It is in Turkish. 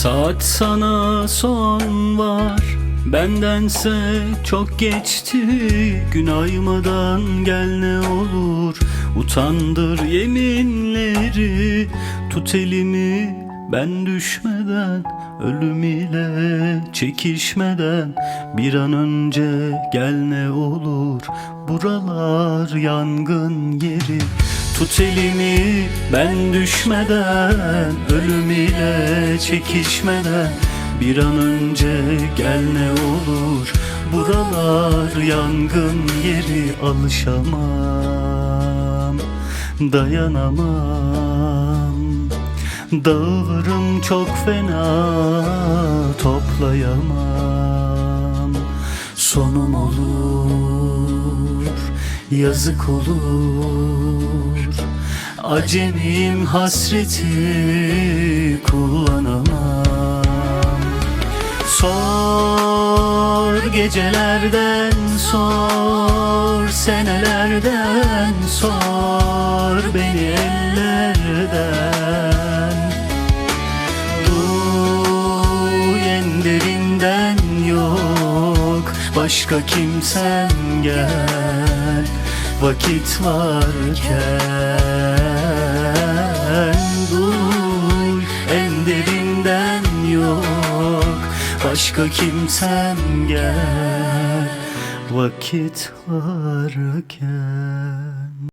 Saat sana son var. Bendense çok geçti. Gün aymadan gel ne olur. Utandır yeminleri. Tut elimi ben düşmeden Ölüm ile çekişmeden. Bir an önce gel ne olur. Buralar yangın yeri Tut elimi ben düşmeden Ölüm ile çekişmeden. Bir an önce gel ne olur Buralar yangın yeri Alışamam Dayanamam. Dağılırım çok fena Toplayamam. Sonum olur Yazık olur Acemiyim hasreti kullanamam. Sor gecelerden sor Senelerden sor beni ellerden. Duy en derinden yok Başka kimsen gel. Vakit varken Başka kimsen gel Vakit varken